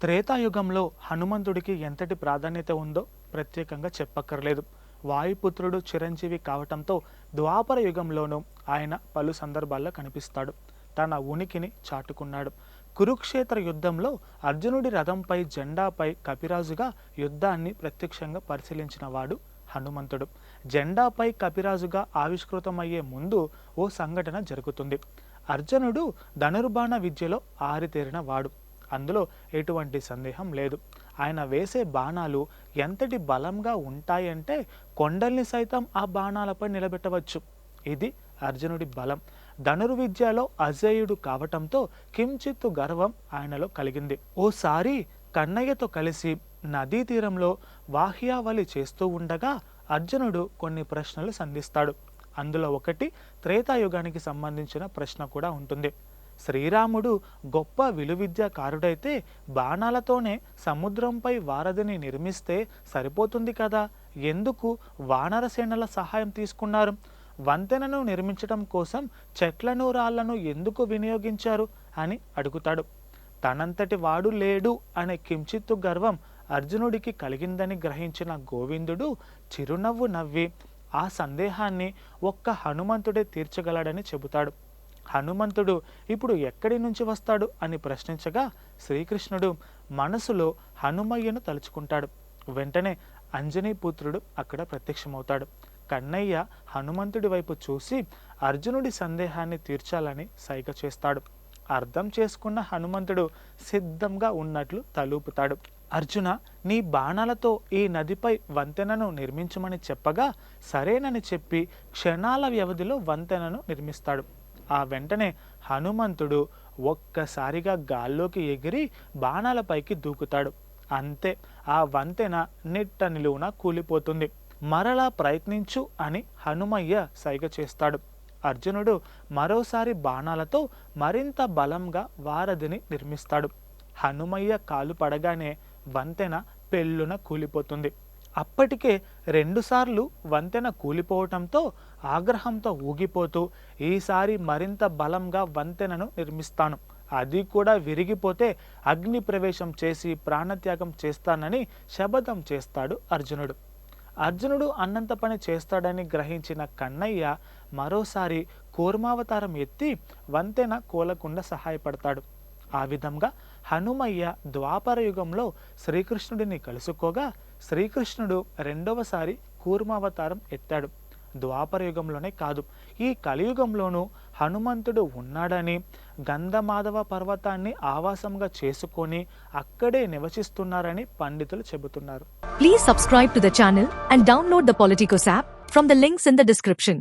త్రేతాయుగంలో హనుమంతుడికి ఎంతటి ప్రాధాన్యత ఉందో ప్రత్యేకంగా చెప్పక్కర్లేదు. వాయుపుత్రుడు చిరంజీవి కావటంతో ద్వాపర యుగంలోనూ ఆయన పలు సందర్భాల్లో కనిపిస్తాడు. తన ఉనికిని చాటుకున్నాడు. కురుక్షేత్ర యుద్ధంలో అర్జునుడి రథంపై జెండాపై కపిరాజుగా యుద్ధాన్ని ప్రత్యక్షంగా పరిశీలించిన వాడు హనుమంతుడు. జెండాపై కపిరాజుగా ఆవిష్కృతమయ్యే ముందు ఓ సంఘటన జరుగుతుంది. అర్జునుడు ధనుర్బాణ విద్యలో ఆరితేరిన వాడు. అందులో ఎటువంటి సందేహం లేదు. ఆయన వేసే బాణాలు ఎంతటి బలంగా ఉంటాయంటే కొండల్ని సైతం ఆ బాణాలపై నిలబెట్టవచ్చు. ఇది అర్జునుడి బలం. ధనుర్విద్యలో అజేయుడు కావటంతో కించిత్తు గర్వం ఆయనలో కలిగింది. ఓసారి కన్నయ్యతో కలిసి నదీ తీరంలో వాహ్యావళి చేస్తూ ఉండగా అర్జునుడు కొన్ని ప్రశ్నలు సంధిస్తాడు. అందులో ఒకటి త్రేతాయుగానికి సంబంధించిన ప్రశ్న కూడా ఉంటుంది. శ్రీరాముడు గొప్ప విలువిద్యాకారుడైతే బాణాలతోనే సముద్రంపై వారధిని నిర్మిస్తే సరిపోతుంది కదా? ఎందుకు వానరసేనల సహాయం తీసుకున్నారు? వంతెనను నిర్మించడం కోసం చెట్లను రాళ్ళను ఎందుకు వినియోగించారు అని అడుగుతాడు. తనంతటి వాడు లేడు అనే కించిత్తు గర్వం అర్జునుడికి కలిగిందని గ్రహించిన గోవిందుడు చిరునవ్వు నవ్వి ఆ సందేహాన్ని ఒక్క హనుమంతుడే తీర్చగలడని చెబుతాడు. హనుమంతుడు ఇప్పుడు ఎక్కడి నుంచి వస్తాడు అని ప్రశ్నించగా శ్రీకృష్ణుడు మనసులో హనుమయ్యను తలుచుకుంటాడు. వెంటనే అంజనీపుత్రుడు అక్కడ ప్రత్యక్షమవుతాడు. కన్నయ్య హనుమంతుడి వైపు చూసి అర్జునుడి సందేహాన్ని తీర్చాలని సైగ చేస్తాడు. అర్థం చేసుకున్న హనుమంతుడు సిద్ధంగా ఉన్నట్లు తలూపుతాడు. అర్జున నీ బాణాలతో ఈ నదిపై వంతెనను నిర్మించమని చెప్పగా సరేనని చెప్పి క్షణాల వ్యవధిలో వంతెనను నిర్మిస్తాడు. ఆ వెంటనే హనుమంతుడు ఒక్కసారిగా గాల్లోకి ఎగిరి బాణాలపైకి దూకుతాడు. అంతే ఆ వంతెన నిట్ట నిలువున కూలిపోతుంది. మరలా ప్రయత్నించు అని హనుమయ్య సైగ చేస్తాడు. అర్జునుడు మరోసారి బాణాలతో మరింత బలంగా వారధిని నిర్మిస్తాడు. హనుమయ్య కాలు పడగానే వంతెన పెళ్ళున కూలిపోతుంది. అప్పటికే రెండుసార్లు వంతెన కూలిపోవటంతో ఆగ్రహంతో ఊగిపోతూ ఈసారి మరింత బలంగా వంతెనను నిర్మిస్తాను. అది కూడా విరిగిపోతే అగ్ని ప్రవేశం చేసి ప్రాణత్యాగం చేస్తానని శపథం చేస్తాడు అర్జునుడు. అర్జునుడు అన్నంత పని చేస్తాడని గ్రహించిన కన్నయ్య మరోసారి కూర్మావతారం ఎత్తి వంతెన కూలకుండా సహాయపడతాడు. ఆ విధంగా హనుమయ్య ద్వాపర యుగంలో శ్రీకృష్ణుడిని కలుసుకోగా శ్రీకృష్ణుడు రెండవసారి కూర్మావతారం ఎత్తాడు. ద్వాపర యుగంలోనే కాదు ఈ కలియుగంలోనూ హనుమంతుడు ఉన్నాడని గంధమాధవ పర్వతాన్ని ఆవాసంగా చేసుకొని అక్కడే నివసిస్తున్నారని పండితులు చెబుతున్నారు. Please subscribe to the channel and download the Politicos app from the links in the description